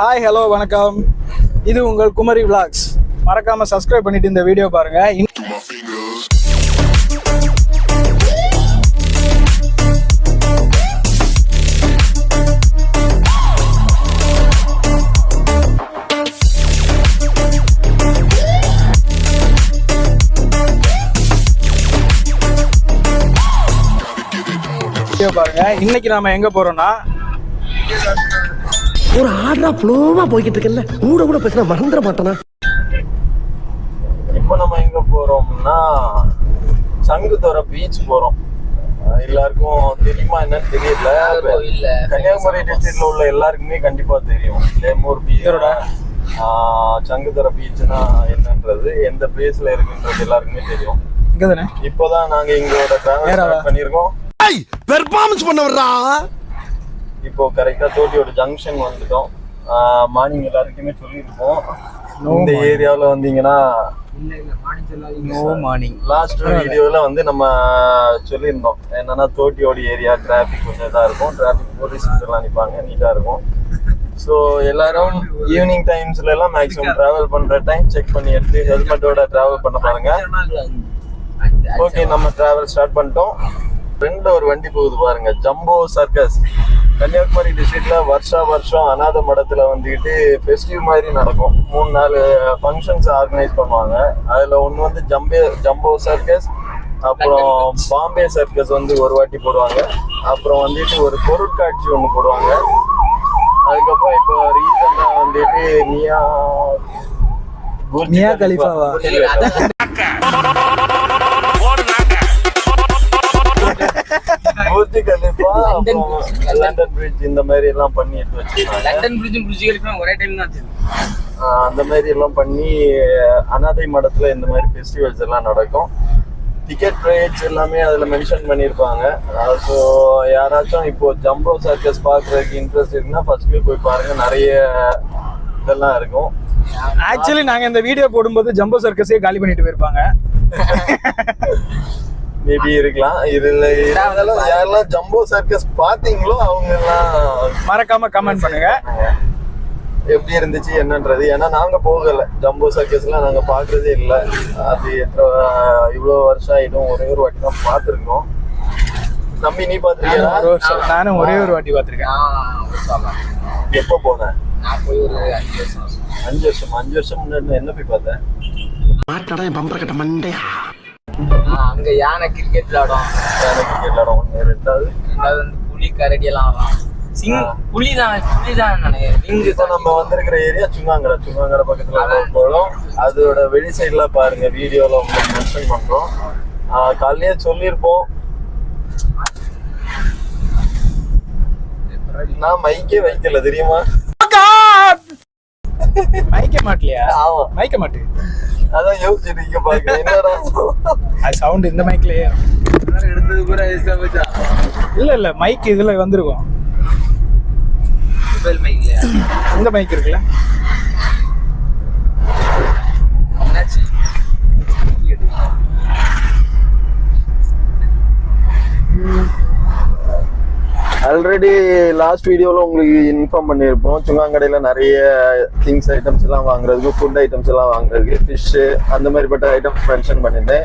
Hi hello வணக்கம். இது உங்கள் குமரி விளாக்ஸ் மறக்காம சப்ஸ்கிரைப் பண்ணிட்டு இந்த வீடியோ பாருங்க. வீடியோ பாருங்க. இன்னைக்கு நாம எங்க போறோம்னா ஒரு ஆர்டரா ஃப்ளோவா போய்கிட்டு இருக்கல கூட கூட பேசினா மறந்துட மாட்டேனா? இப்போ நம்ம எங்க போறோம்னா சங்குதுறை பீச் போறோம். எல்லாருக்கும் தெரியுமா என்னன்னு தெரியல. கன்னியாகுமரி டிஸ்ட்ரிக்ட்ல உள்ள எல்லாருக்குமே கண்டிப்பா தெரியும். லேமூர் பீச் இதோட? சங்குதுறை பீச்னா என்னன்றது எந்த பிளேஸ்ல இருக்குன்றது எல்லாருக்குமே தெரியும். இப்போதான் நாங்க எங்களோட டிராவல் பண்ணிருக்கோம் பெர்ஃபார்மன்ஸ் பண்ண வர்றா இப்போ கரெக்டா தோட்டியோட ஜங்ஷன் வந்துட்டோம். மார்னிங் எல்லாருக்குமே சொல்லியிருப்போம். No இந்த. ஏரியாவுல வந்தீங்கன்னா மார்னிங் லாஸ்ட் வீடியோல வந்து நம்ம சொல்லியிருந்தோம். என்னன்னா தோட்டியோட ஏரியா டிராபிக் கொஞ்சம் இதா இருக்கும். டிராபிக் போலீஸ் எல்லாம் நிப்பாங்க நீட்டா இருக்கும். ஸோ எல்லாரும் ஈவினிங் டைம்ஸ்ல எல்லாம் மேக்ஸிமம் டிராவல் பண்ற டைம் செக் பண்ணி எடுத்து ஹெல்மெட்டோட டிராவல் பண்ண பாருங்க. ஓகே நம்ம டிராவல் ஸ்டார்ட் பண்ணிட்டோம். ரெண்டு ஒரு வண்டி போகுது பாருங்க. ஜம்போ சர்க்கஸ் கன்னியாகுமரி டிஸ்ட்ரிக்ட்ல வருஷா வருஷம் அநாத மடத்துல வந்துக்கிட்டு ஃபெஸ்டிவ் மாதிரி நடக்கும். மூணு நாலு ஃபங்க்ஷன்ஸ் ஆர்கனைஸ் பண்ணுவாங்க. அதுல ஒன்று வந்து ஜம்பே ஜம்போ சர்க்கஸ் அப்புறம் பாம்பே சர்க்கஸ் வந்து ஒரு வாட்டி போடுவாங்க. அப்புறம் வந்துட்டு ஒரு பொருட்காட்சி ஒன்று போடுவாங்க. அதுக்கப்புறம் இப்போ ரீசெண்டா வந்துட்டு மியா புர்ஜ் மியா கலீஃபா. கலீஃபாவா? லண்டன் பிரிட்ஜ் இந்த மாதிரி எல்லாம் பண்ணி எடுத்து வச்சிருக்காங்க லண்டன் பிரிட்ஜும் பிரிட்ஜ் கலிஃபா ஒரே டைம் தான் அந்த மாதிரி எல்லாம் பண்ணி அனாதை மடத்துல இந்த மாதிரி ஃபெஸ்டிவல்ஸ் எல்லாம் நடக்கும். டிக்கெட் ரேட்ஸ் எல்லாமே அதுல மென்ஷன் பண்ணியிருப்பாங்க. ஸோ யாராச்சும் இப்போ ஜம்போ சர்க்கஸ் பார்க்கறதுக்கு இன்ட்ரெஸ்ட் இருக்குன்னா ஃபர்ஸ்ட் போய் பாருங்க. நிறைய இதெல்லாம் இருக்கும். ஆக்சுவலி நாங்க இந்த வீடியோ போடும்போது ஜம்போ சர்க்கஸே காலி பண்ணிட்டு போயிருப்பாங்க. மேபி இருக்கலாம். இதுல இருந்தாலும் யாரெல்லாம் ஜம்போ சர்க்கஸ் பாத்தீங்களோ அவங்க எல்லாம் மறக்காம கமெண்ட் பண்ணுங்க. எப்படி இருந்துச்சு என்னன்றது. ஏன்னா நாங்க போகல. ஜம்போ சர்க்கஸ்லாம் நாங்க பாக்குறதே இல்ல. அது எத்தனை இவ்வளவு வருஷம் ஆயிடும். ஒரே ஒரு வாட்டி தான் பார்த்துருக்கோம். தம்பி நீ பாத்திருக்கியா நானும் ஒரே ஒரு வாட்டி சொல்லலாம் எப்போ போனேன் நான் போய் ஒரு அஞ்சு வருஷம். அஞ்சு வருஷம். அஞ்சு வருஷம் முன்னாடி என்ன போய் பார்த்தேன்? மாட்டாடா என் பம்பர கட்ட மண்டையா? அங்க யானை கிரிக்கெட் விளையாடும். எனக்கு எல்லாரும் ஒன்று ரெண்டாவது ரெண்டாவது வந்து புலி கரடி எல்லாம் ஆடும் சிங் புலி தான் புலி தான் நினைக்கிறேன். இப்போ நம்ம வந்திருக்கிற ஏரியா சுங்காங்கடை சுங்காங்கடை பக்கத்துல ஒரு குளம் அதோட வெளி சைடுல பாருங்க வீடியோல உங்களுக்கு மென்ஷன் பண்றோம். ஆஹ் காலையிலே சொல்லியிருப்போம். நான் மைக்கே வைக்கல தெரியுமா? மைக்க மாட்டலையா? ஆமா. மைக்க மாட்டு. அதான் யோசிச்சுட்டு இங்க பாருங்க என்னடா அது சவுண்ட் இந்த மைக்லயே எடுத்தது பூரா வேஸ்டா போச்சா இல்ல இல்ல மைக் இதுல வந்திருக்கும். மொபைல் மைக்லையா இந்த மைக் இருக்குல்ல? ஆல்ரெடி லாஸ்ட் வீடியோவில் உங்களுக்கு இன்ஃபார்ம் பண்ணியிருப்போம். சுங்காங்கடையில் நிறைய திங்ஸ் ஐட்டம்ஸ் எல்லாம் வாங்குறதுக்கு ஃபுட் ஐட்டம்ஸ் எல்லாம் வாங்குறதுக்கு ஃபிஷ்ஷு அந்த மாதிரிப்பட்ட ஐட்டம்ஸ் மென்ஷன் பண்ணியிருந்தேன்.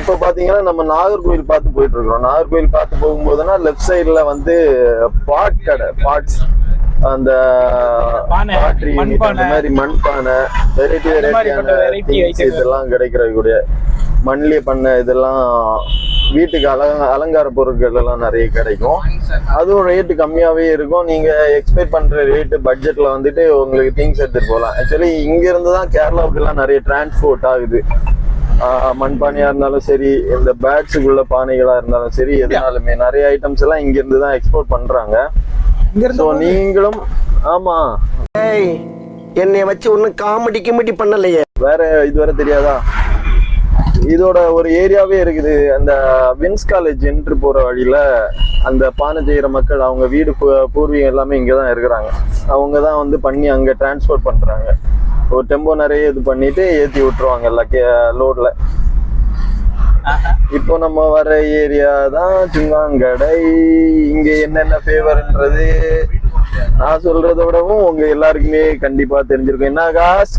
இப்போ பார்த்தீங்கன்னா நம்ம நாகர்கோவில் பார்த்து போயிட்டு இருக்கிறோம். நாகர்கோவில் பார்த்து போகும்போதுனா லெஃப்ட் சைடில் வந்து பாட் கடை பாட்ஸ். அந்த மாதிரி மண்பானை வெரைட்டி வெரைட்டியான. இதெல்லாம் கிடைக்கிறக்கூடிய மண்ணிலே பண்ண இதெல்லாம் வீட்டுக்கு அலங்க அலங்கார பொருட்கள் எல்லாம் நிறைய கிடைக்கும். அதுவும் ரேட்டு கம்மியாவே இருக்கும். நீங்க எக்ஸ்பெக்ட் பண்ற ரேட்டு பட்ஜெட்ல வந்துட்டு உங்களுக்கு திங்ஸ் எடுத்துட்டு போகலாம். ஆக்சுவலி இங்க இருந்து தான் கேரளாவுக்கு எல்லாம் நிறைய டிரான்ஸ்போர்ட் ஆகுது. ஆஹ் மண்பானையா இருந்தாலும் சரி இந்த பேட்ஸுக்குள்ள பானைகளா இருந்தாலும் சரி எதுனாலுமே நிறைய ஐட்டம்ஸ் எல்லாம் இங்க இருந்து தான் எக்ஸ்போர்ட் பண்றாங்க. நீங்களும் ஆமா. ஏய் என்னைய வச்சு ஒன்னும் காமெடி கிமெடி பண்ணலையே. வேற இதுவரை தெரியாதா? இதோட ஒரு ஏரியாவே இருக்குது. அந்த வின்ஸ் காலேஜ் என்ட்ரு போற வழியில அந்த பானை செய்யற மக்கள் அவங்க வீடு பூர்வீகம் எல்லாமே இங்க தான் இருக்கிறாங்க. அவங்க தான் வந்து பண்ணி அங்க டிரான்ஸ்போர்ட் பண்றாங்க. ஒரு டெம்போ நிறைய இது பண்ணிட்டு ஏத்தி விட்டுருவாங்க லக்கே லோட்ல இப்போ நம்ம வர ஏரியா தான் சிங்காங்கடை. இங்க என்னென்ன ஃபேவர்ன்றது நான் சொல்றத விடவும் உங்க எல்லாருக்குமே கண்டிப்பா தெரிஞ்சிருக்கும். என்ன ஆகாஷ்?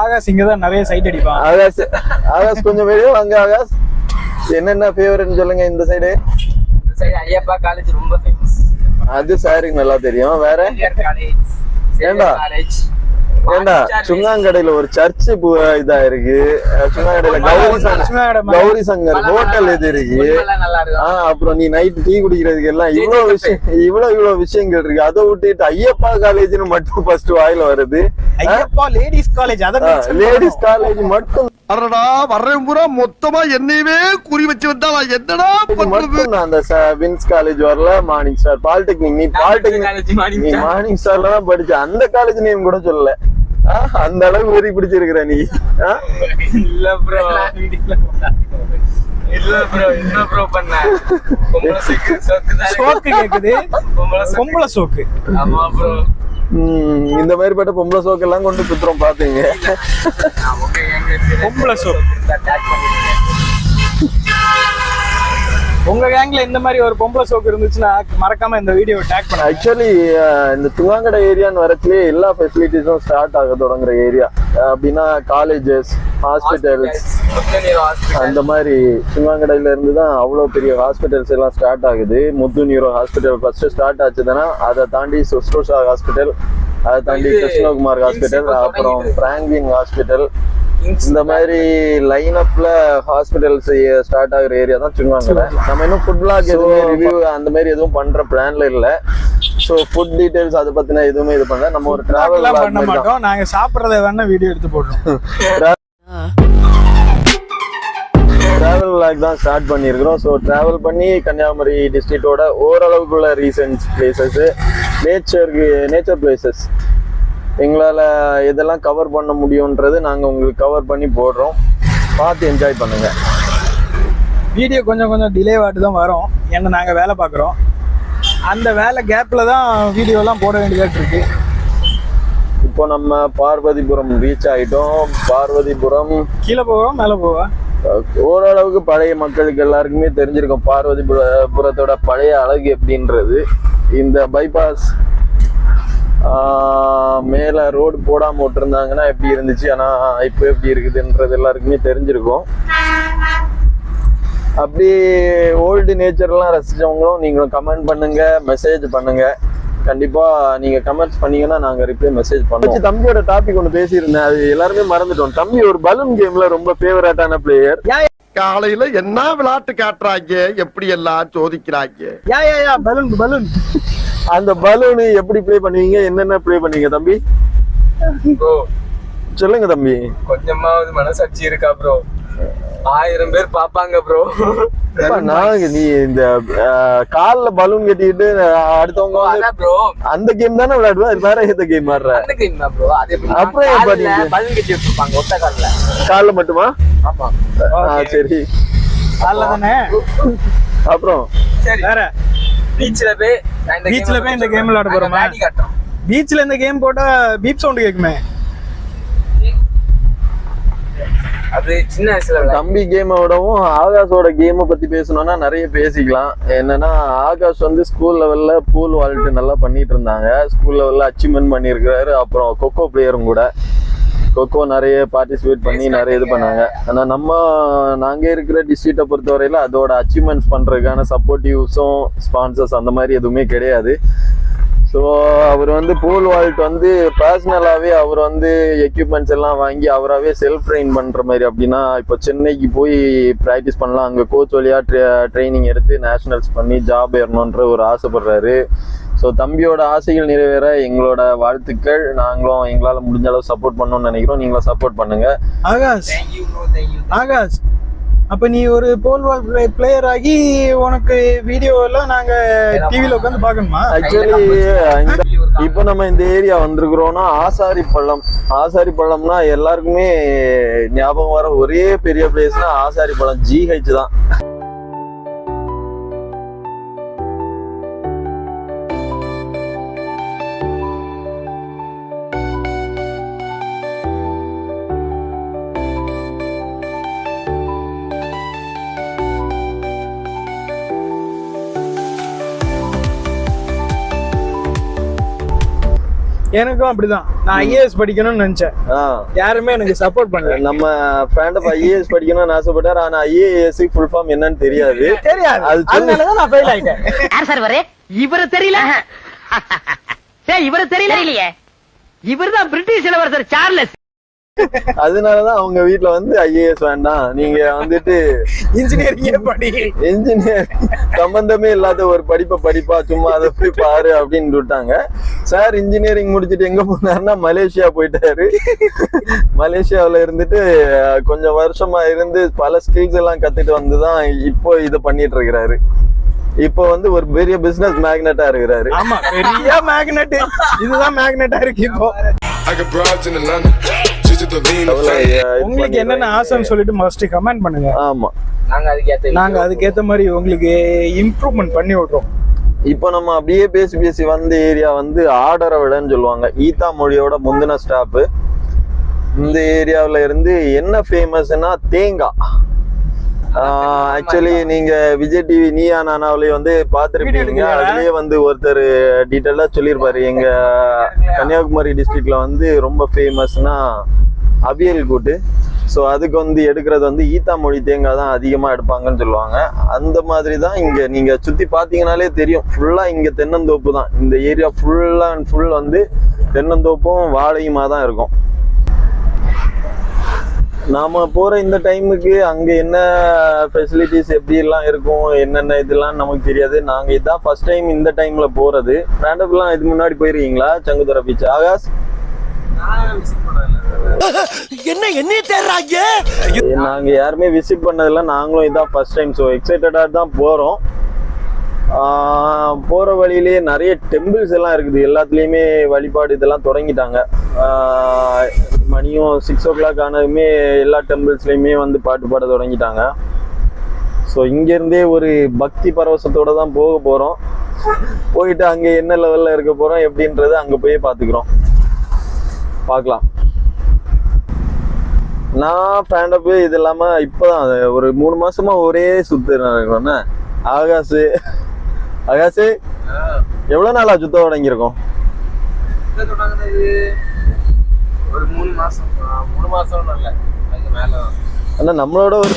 ஆகாஷ் இங்க தான் நிறைய சைட் அடிப்பான். ஆகாஷ் ஆகாஷ் கொஞ்சம் வெளியே வாங்க ஆகாஷ். என்னென்ன ஃபேவரட்னு சொல்லுங்க இந்த சைடு இந்த side ஐயப்பா காலேஜ் ரொம்ப ஃபேமஸ் அது சாருக்கு நல்லா தெரியும். வேற? காலேஜ் ஏண்டா? காலேஜ் ஏண்டா சுங்காங்கடையில ஒரு சர்ச் இதா இருக்கு. சுங்காங்கடையில கௌரி சங்கர். கௌரி சங்கர் ஹோட்டல் இது இருக்கு? ஆஹ் அப்புறம் நீ நைட் டீ குடிக்கிறதுக்கு எல்லாம் இவ்வளவு விஷயம் இவ்வளவு இவ்வளவு விஷயங்கள் இருக்கு. அதை விட்டுட்டு ஐயப்பா காலேஜ்னு மட்டும் ஃபர்ஸ்ட் வாயில வருது. Ayyappa ladies college ladies college மட்டும் அடடா வர்றேன் பூரா. மொத்தமா என்னையவே குறி வச்சு வந்தா என்னடா நான் அந்த வின்ஸ் காலேஜ் வரல மார்னிங் ஸ்டார் பாலிடெக்னிக் நீ பாலிடெக்னிக் நீ. மார்னிங் ஸ்டார்ல தான் படிச்ச. அந்த காலேஜ் நேம் கூட சொல்லல. ஆஹ், அந்த அளவுக்கு வெறி பிடிச்சிருக்கிற நீ? இல்ல ப்ரோ இல்ல ப்ரோ என்ன ப்ரோ பண்ண. பொம்பளை சோக்கு சோக்கு தான். சோக்கு கேக்குது. பொம்பளை சோக்கு. பொம்பளை சோக்கு. ஆமா ப்ரோ உம், இந்த மாதிரி பட்ட பொம்பளை சோக்கு எல்லாம் கொண்டு சுத்துறோம் பாத்துங்க. பொம்பளை சோக்கு. உங்க கேங்ல இந்த மாதிரி ஒரு பொம்பளை சோக்கு இருந்துச்சுன்னா மறக்காம இந்த வீடியோ டேக் பண்ணுங்க ஆக்சுவலி இந்த துங்காங்கடை ஏரியான்னு வரச்சுலயே எல்லா ஃபெசிலிட்டிஸும் ஸ்டார்ட் ஆக தொடங்குற ஏரியா அப்படின்னா காலேஜஸ் ஹாஸ்பிட்டல்ஸ் அந்த மாதிரி சிவாங்கடையில இருந்து தான் அவ்வளோ பெரிய ஹாஸ்பிட்டல்ஸ் எல்லாம் ஸ்டார்ட் ஆகுது Muthu neuro hospital first start ஆச்சுதுன்னா அதை தாண்டி சுஸ்ரோஷா ஹாஸ்பிட்டல் அதை தாண்டி கிருஷ்ணகுமார் ஹாஸ்பிட்டல் அப்புறம். பிராங்கின் ஹாஸ்பிட்டல் இந்த மாதிரி லைன் அப்ல ஹாஸ்பிட்டல்ஸ் ஸ்டார்ட் ஆகுற ஏரியா தான் சிவாங்கடை நம்ம இன்னும் ஃபுட் பிளாக் எதுவுமே ரிவ்யூ அந்த மாதிரி எதுவும் பண்ற பிளான்ல இல்ல. ஸோ ஃபுட் டீடைல்ஸ் அதை பத்தின எதுவுமே இது பண்ணல. நம்ம ஒரு டிராவல் பண்ண மாட்டோம். நாங்க சாப்பிடறத வேணா வீடியோ எடுத்து போடுறோம். டிராவல் லாக் தான் ஸ்டார்ட் பண்ணியிருக்கிறோம். ஸோ டிராவல் பண்ணி கன்னியாகுமரி டிஸ்ட்ரிக்டோட ஓரளவுக்குள்ள ரீசன்ஸ் பிளேசஸ் நேச்சருக்கு நேச்சர் பிளேசஸ் எங்களால் இதெல்லாம் கவர் பண்ண முடியுன்றது நாங்கள் உங்களுக்கு கவர் பண்ணி போடுறோம். பார்த்து என்ஜாய் பண்ணுங்க. வீடியோ கொஞ்சம் கொஞ்சம் டிலே ஆட்டு தான் வரும். ஏன்னா நாங்க வேலை பார்க்குறோம். அந்த வேலை கேப்ல தான் வீடியோ எல்லாம் போட வேண்டியதா இருக்கு. இப்போ நம்ம பார்வதிபுரம் ரீச் ஆயிட்டோம். பார்வதிபுரம் கீழே போவோம் மேலே போவா? ஓரளவுக்கு பழைய மக்களுக்கு எல்லாருக்குமே தெரிஞ்சிருக்கும். பார்வதிபுர- புரத்தோட பழைய அழகு எப்படின்றது. இந்த பைபாஸ் மேல ரோடு போடாம விட்டுருந்தாங்கன்னா எப்படி இருந்துச்சு? ஆனா இப்போ எப்படி இருக்குதுன்றது எல்லாருக்குமே தெரிஞ்சிருக்கும். அப்படி ஓல்டு நேச்சர்லாம் ரசிச்சவங்களும் நீங்களும் கமெண்ட் பண்ணுங்க மெசேஜ் பண்ணுங்க. கண்டிப்பா நீங்க கமெண்ட்ஸ் பண்ணீங்கன்னா நாங்க ரிப்ளை மெசேஜ் பண்ணுவோம். தம்பியோட டாபிக் ஒன்று பேசியிருந்தேன். அது எல்லாருமே மறந்துட்டோம். தம்பி ஒரு பலூன் கேம்ல ரொம்ப ஃபேவரட்டான பிளேயர் காலையில என்ன விளையாட்டு காட்டுறாங்க? எப்படி எல்லாம் சோதிக்கிறாங்க? பலூன் பலூன் அந்த பலூனு எப்படி ப்ளே பண்ணுவீங்க? என்னென்ன ப்ளே பண்ணுவீங்க தம்பி? ப்ரோ சொல்லுங்க தம்பி. கொஞ்சமாவது மனசாட்சி இருக்கா ப்ரோ ஆயிரம் பேர் பாப்பாங்க ப்ரோ நாங்க நீ இந்த கால்ல பலூன் கட்டிட்டு அடுத்தவங்க ப்ரோ அந்த கேம் தானே விளையாடுவா? வேற எந்த கேம் ஆடுற? அந்த கேம் தான் ப்ரோ அப்புறம் ஏன் பாத்தீங்க? பலன் கட்டி வச்சிருப்பாங்க ஒத்த கால்ல. கால்ல மட்டுமா? ஆமா. சரி. அதில் தானே? அப்புறம்? சரி. வேற. பீச்ல போய் நான் இந்த Beach ல போய் இந்த game விளையாட போறோமா? பீச்ல இந்த கேம் போட்டா பீப் சவுண்ட் கேக்குமே. அது சின்ன வயசுல. தம்பி கேமை விடவும் ஆகாஷோட கேமை பத்தி பேசணும்னா நிறைய பேசிக்கலாம். என்னன்னா ஆகாஷ் வந்து ஸ்கூல் லெவல்ல பூல் வால்ட் நல்லா பண்ணிட்டு இருந்தாங்க. ஸ்கூல் லெவல்ல அச்சீவ்மெண்ட் பண்ணியிருக்கிறாரு. அப்புறம் கொக்கோ பிளேயரும் கூட. கொக்கோ நிறைய பார்ட்டிசிபேட் பண்ணி நிறைய இது பண்ணாங்க. ஆனா நம்ம நாங்க இருக்கிற டிஸ்ட்ரிக்டை பொறுத்தவரையில அதோட அச்சீவ்மெண்ட்ஸ் பண்றதுக்கான சப்போர்ட்டிவ்ஸும் ஸ்பான்சர்ஸ் அந்த மாதிரி எதுவுமே கிடையாது. ஸோ அவர் வந்து பூல் வால்ட் வந்து பர்சனலாகவே அவர் வந்து எக்யூப்மெண்ட்ஸ் எல்லாம் வாங்கி அவராகவே செல்ஃப் ட்ரெயின் பண்ணுற மாதிரி அப்படின்னா இப்போ சென்னைக்கு போய் ப்ராக்டிஸ் பண்ணலாம். அங்கே கோச் வழியாக ட்ரைனிங் எடுத்து நேஷனல்ஸ் பண்ணி ஜாப் ஏறணுன்ற ஒரு ஆசைப்படுறாரு. ஸோ தம்பியோட ஆசைகள் நிறைவேற எங்களோட வாழ்த்துக்கள். நாங்களும் எங்களால் முடிஞ்ச அளவு சப்போர்ட் பண்ணணும்னு நினைக்கிறோம். நீங்களும் சப்போர்ட் பண்ணுங்க. ஆகாஷ். ஆகாஷ் அப்ப நீ ஒரு போல் வால் பிளேயர் ஆகி உனக்கு வீடியோ எல்லாம் நாங்க டிவில உட்காந்து பார்க்கணுமா? ஆக்சுவலி இந்த இப்போ நம்ம இந்த ஏரியா வந்திருக்கிறோம்னா ஆசாரி பள்ளம். ஆசாரி பள்ளம்னா எல்லாருக்குமே ஞாபகம் வர ஒரே பெரிய பிளேஸ்னா ஆசாரி பள்ளம். ஜிஹெச் தான். எனக்கும் அப்படிதான். நான் ஐஏஎஸ் படிக்கணும்னு நினைச்சேன். யாருமே எனக்கு சப்போர்ட் பண்ணல. நம்ம ஃப்ரெண்ட் ஐஏஎஸ் படிக்கணும்னு ஆசைப்பட்டார் ஆனா ஐஏஎஸ் ஃபுல் ஃபார்ம் என்னன்னு தெரியாது. தெரியாது. அதனாலதான் நான் ஃபெயில் ஆயிட்டேன். யார் சார் இவரு? இவரு தெரியல. இவரு தெரியல. இல்லையே இவர்தான் பிரிட்டிஷ் இளவரசர் சார்லஸ் அதனாலதான் அவங்க வீட்ல வந்து ஐஏஎஸ் வேண்டாம். நீங்க வந்துட்டு இன்ஜினியரிங்கே படி. இன்ஜினியர் சம்பந்தமே இல்லாத ஒரு படிப்பை படிப்பா சும்மா அதை போய் பாரு அப்படின்னு விட்டாங்க. சார் இன்ஜினியரிங் முடிச்சுட்டு எங்க போனாருன்னா மலேசியா போயிட்டாரு. மலேசியாவுல இருந்துட்டு கொஞ்சம் வருஷமா இருந்து பல ஸ்கில்ஸ் எல்லாம் கத்துட்டு வந்துதான் இப்போ இதை பண்ணிட்டு இருக்கிறாரு. இப்போ வந்து ஒரு பெரிய பிசினஸ் மேக்னெட்டா இருக்கிறாரு. ஆமா பெரிய மேக்னெட் இதுதான் மேக்னெட்டா இருக்கு இப்போ. இது உங்களுக்கு என்னென்ன. ஆசைன்னு சொல்லிட்டு மஸ்ட் கமெண்ட் பண்ணுங்க. ஆமா. நாங்க அதுக்கேத்த நாங்க அதுக்கேத்த மாதிரி உங்களுக்கு இம்ப்ரூவ்மெண்ட் பண்ணி விடுறோம். இப்போ நம்ம அப்படியே பேசி பேசி வந்த ஏரியா வந்து ஆடர விடன்னு சொல்லுவாங்க. ஈத்தா மொழியோட முந்தின ஸ்டாப்பு இந்த ஏரியாவுல இருந்து என்ன ஃபேமஸ்னா தேங்காய். ஆக்சுவலி நீங்க விஜய் டிவி நீயா நானாவிலேயே வந்து பார்த்துருப்பீங்க? அதுலயே வந்து ஒருத்தர் டீட்டெயிலா சொல்லியிருப்பாரு. எங்க கன்னியாகுமரி டிஸ்ட்ரிக்ட்ல வந்து ரொம்ப ஃபேமஸ்னா அவியல் கூட்டு. ஸோ அதுக்கு வந்து எடுக்கிறது வந்து ஈத்தா மொழி தேங்காய் தான் அதிகமாக எடுப்பாங்கன்னு சொல்லுவாங்க. அந்த மாதிரி தான் இங்கே நீங்கள் சுற்றி பார்த்தீங்கனாலே தெரியும். ஃபுல்லாக இங்கே தென்னந்தோப்பு தான். இந்த ஏரியா ஃபுல் அண்ட் ஃபுல் வந்து தென்னந்தோப்பும் வாழையுமா தான் இருக்கும். நாம போற இந்த டைமுக்கு அங்க என்ன ஃபெசிலிட்டிஸ் எப்படி எல்லாம் இருக்கும் என்னென்ன இதெல்லாம் நமக்கு தெரியாது. நாங்க இதான் ஃபர்ஸ்ட் டைம் இந்த டைம்ல போறது. ரேண்டப்லாம் இதுக்கு முன்னாடி போயிருக்கீங்களா சங்குதுரை பீச் ஆகாஷ்? என்ன என்ன தேர்றாங்க நாங்க யாருமே விசிட் பண்ணதில்ல. நாங்களும் இதான் ஃபர்ஸ்ட் டைம் ஸோ எக்ஸைட்டடா தான் போறோம். போற வழியிலேயே நிறைய டெம்பிள்ஸ் எல்லாம் இருக்குது. எல்லாத்துலேயுமே வழிபாடு இதெல்லாம் தொடங்கிட்டாங்க. மணியும் சிக்ஸ் ஓ கிளாக் ஆனதுமே எல்லா டெம்பிள்ஸ்லையுமே வந்து பாட்டு பாட தொடங்கிட்டாங்க. ஸோ இங்கேருந்தே ஒரு பக்தி பரவசத்தோட தான் போக போகிறோம் போயிட்டு அங்கே என்ன லெவலில் இருக்க போகிறோம் எப்படின்றத அங்கே போய் பார்த்துக்குறோம் பார்க்கலாம் நான் ஃபேண்டப் இது இல்லாம இப்பதான் ஒரு மூணு மாசமா ஒரே சுத்துறேன் ஆகாசு. ஆகாசு எவ்வளவு நாளா சுத்த தொடங்கியிருக்கோம்? ஒரு மூணு மாசம் மூணு மாசம் இல்லை. அதுக்கு மேல ஆனால் நம்மளோட ஒரு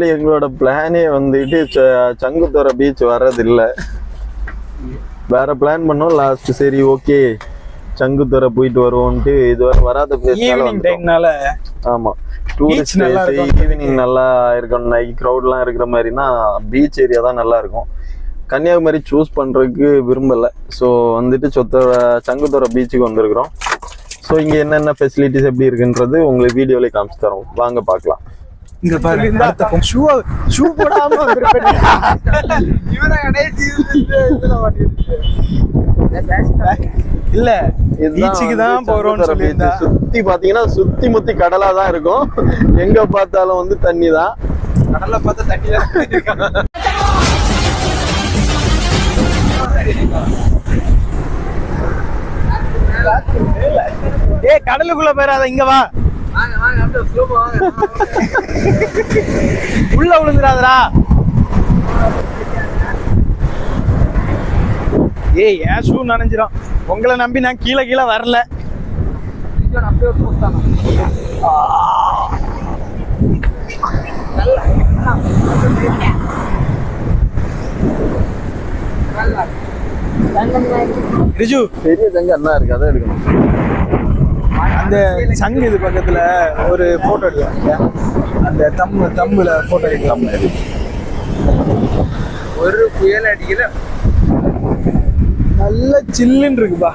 ஆக்சுவலி எங்களோட பிளானே வந்துட்டு ச- சங்குத்துறை பீச் வர்றதில்ல. வேற பிளான் பண்ணோம். லாஸ்ட் சரி ஓகே சங்குத்துறை போயிட்டு வருவோம்ட்டு இதுவரை வராத டைம்னால ஆமா. Tourist place. ஈவினிங் நல்லா இருக்கணும் நைட் க்ரௌட்லாம் இருக்கிற மாதிரினா பீச் ஏரியா தான் நல்லா இருக்கும். கன்னியாகுமரி சூஸ் பண்றதுக்கு விரும்பல. ஸோ வந்துட்டு சொத்த சங்குத்துறை பீச்சுக்கு வந்திருக்கிறோம். ஸோ இங்க என்னென்ன ஃபெசிலிட்டிஸ் எப்படி இருக்குன்றது உங்களுக்கு வீடியோல காமிச்சு தரோம். வாங்க பார்க்கலாம். இங்க பாரு ஷூ ஷூ போடாம இல்ல பீச்சுக்கு தான் போறோம்னு. சொல்லியிருந்தா. சுத்தி பாத்தீங்கன்னா சுத்தி முத்தி கடலா தான் இருக்கும். எங்க பார்த்தாலும் வந்து தண்ணி தான். கடல்ல பார்த்தா தண்ணி தான் ஏய் கடலுக்குள்ள போயிடாத இங்க வா. வாங்க வாங்க அப்படியே ஸ்லோமா வாங்க. உள்ள விழுந்துடாதடா. ஏய் ஏன் ஷூ நனைஞ்சிரும். உங்களை நம்பி நான் கீழே கீழே வரல. ரிஜு. பெரிய தங்க அண்ணா இருக்கு அதான் எடுக்கணும். அந்த சங்கு இது பக்கத்துல ஒரு போட்டோ எடுக்காங்க அந்த தம்பு தம்புல போட்டோ எடுக்கலாம். ஒரு புயல் அடிக்கல. நல்ல சில்லுன்னு இருக்குப்பா.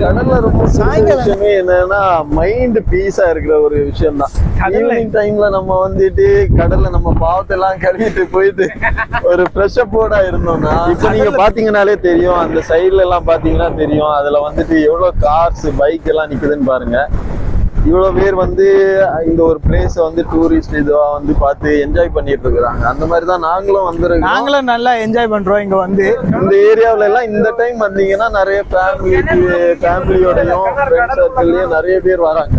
கடல்ல ரொம்ப சாயங்காலம். என்னன்னா மைண்ட் பீஸா இருக்கிற ஒரு விஷயம் தான் ஈவினிங் டைம்ல நம்ம வந்துட்டு கடல்ல நம்ம பாவத்தை எல்லாம் கழுவிட்டு போயிட்டு ஒரு ஃப்ரெஷ் அப்போட இருந்தோம்னா இப்ப நீங்க பாத்தீங்கன்னாலே தெரியும் அந்த சைடுல எல்லாம் பாத்தீங்கன்னா தெரியும். அதுல வந்துட்டு எவ்வளவு கார்ஸ் பைக் எல்லாம் நிக்குதுன்னு பாருங்க. இவ்வளவு பேர் வந்து இந்த ஒரு பிளேஸ் வந்து டூரிஸ்ட் இதுவா வந்து பார்த்து என்ஜாய் பண்ணிட்டு இருக்கிறாங்க. அந்த மாதிரி தான் நாங்களும் வந்துருக்கோம். நாங்களும் நல்லா என்ஜாய் பண்றோம் இங்க வந்து. இந்த ஏரியாவுல எல்லாம் இந்த டைம் வந்தீங்கன்னா நிறைய ஃபேமிலி ஃபேமிலியோடயும் ஃப்ரெண்ட் சர்க்கிள்லயும் நிறைய பேர் வராங்க.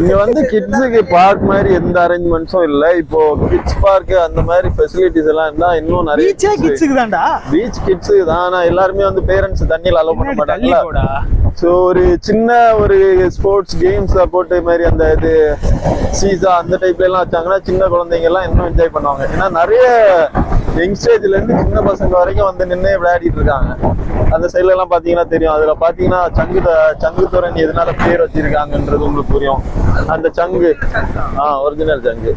இங்க வந்து கிட்ஸுக்கு பார்க் மாதிரி எந்த அரேஞ்ச்மெண்ட்ஸும் இல்ல. இப்போ கிட்ஸ் பார்க் அந்த மாதிரி ஃபெசிலிட்டிஸ் எல்லாம் இருந்தா இன்னும் நிறைய பீச்சே கிட்ஸுக்கு தான்டா. பீச் கிட்ஸ் தான். ஆனா எல்லாருமே வந்து பேரண்ட்ஸ் தண்ணியில் அலோவ் பண்ண தள்ளி மாட்டாங்க போடா? ஸோ ஒரு சின்ன ஒரு ஸ்போர்ட்ஸ் கேம்ஸ் போட்டு மாதிரி அந்த இது சீசா அந்த டைப்ல எல்லாம் வச்சாங்கன்னா சின்ன குழந்தைங்க எல்லாம் இன்னும் என்ஜாய் பண்ணுவாங்க. ஏன்னா நிறைய யங்ஸ்டேஜ்ல இருந்து சின்ன பசங்க வரைக்கும் வந்து நின்று விளையாடிட்டு இருக்காங்க. அந்த சைடுல எல்லாம் பாத்தீங்கன்னா தெரியும். அதுல பாத்தீங்கன்னா சங்கு சங்கு துறன் எதனால பேர் வச்சிருக்காங்கன்றது உங்களுக்கு புரியும். அந்த சங்கு. ஆ ஒரிஜினல் சங்கு.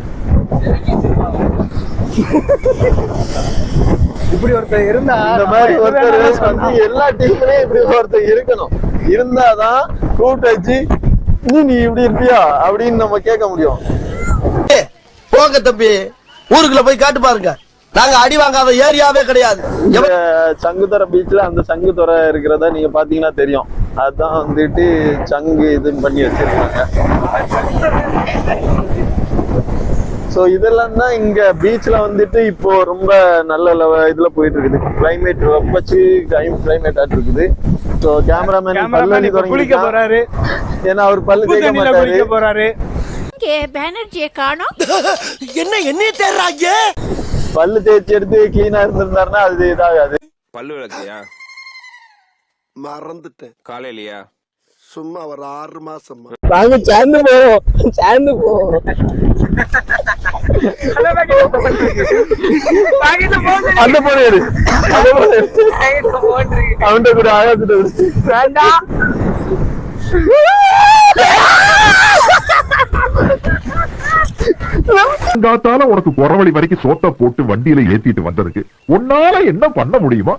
இப்படி ஒருத்தர் இருந்தா இந்த மாதிரி ஒருத்தர் வந்து எல்லா டீம்லயும் இப்படி ஒருத்தர் இருக்கணும். இருந்தாதான் கூப்பிட்டு வச்சு "நீ நீ இப்படி இருப்பியா? அப்படின்னு நம்ம கேட்க முடியும். போங்க தம்பி. ஊருக்குள்ள போய் காட்டு பாருங்க. நாங்க அடி வாங்காத ஏரியாவே கிடையாது. இந்த சங்குத்துறை பீச்ல அந்த சங்குத்துறை இருக்கிறதா நீங்க பாத்தீங்கன்னா தெரியும். அதான் வந்துட்டு சங்கு இது பண்ணி வச்சிருக்காங்க. சோ இதெல்லாம் தான் இங்க பீச்ல வந்துட்டு இப்போ ரொம்ப நல்ல லெவ இதுல போயிட்டு இருக்குது கிளைமேட் ரொம்ப சில் கிளைமேட் ஆட்டு இருக்குது. சோ கேமராமேன் பல்லு குளிக்க தொடங்கி போறாரு. ஏன்னா அவர் பல்லு தேய்க்க மாட்டாரு. போறாரு. பேனர்ஜியை காணோம். என்ன என்னைய தேடுறாங்க? பல்லு தேய்ச்சி எடுத்து கிளீனா இருந்திருந்தாருன்னா அது இதாகாது. பல்லு விளக்குறியா மறந்துட்டேன். காலையிலயா? சும்மா ஒரு ஆறு மாசமா. நாங்க சேர்ந்து போவோம். சேர்ந்து போவோம். அந்த போன எடு. அந்த போன அவன்கிட்ட கூட விடு. வேண்டாம். காத்தால உனக்கு குறவழி வரைக்கும் சோத்த போட்டு வண்டியில ஏத்திட்டு வந்ததுக்கு உன்னால என்ன பண்ண முடியுமோ?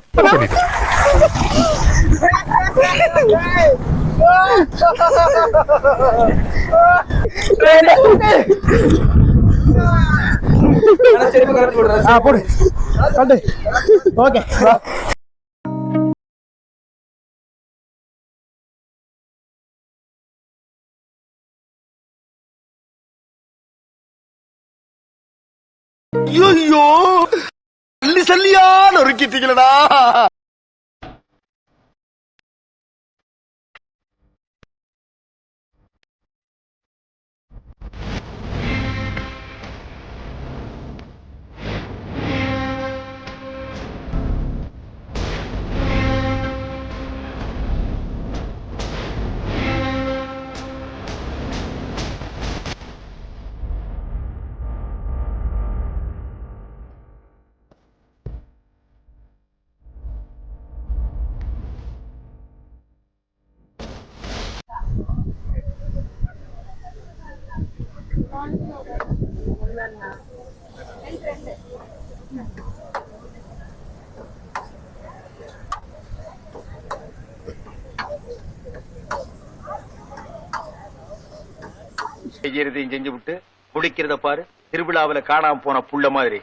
போடு. ஓகே. ஐயோ. சல்லி சல்லியா நொறுக்கிட்டீங்களடா செய்யறதையும் செஞ்சு விட்டு குடிக்கிறத பாரு திருவிழாவுல காணாம போன புள்ள மாதிரி.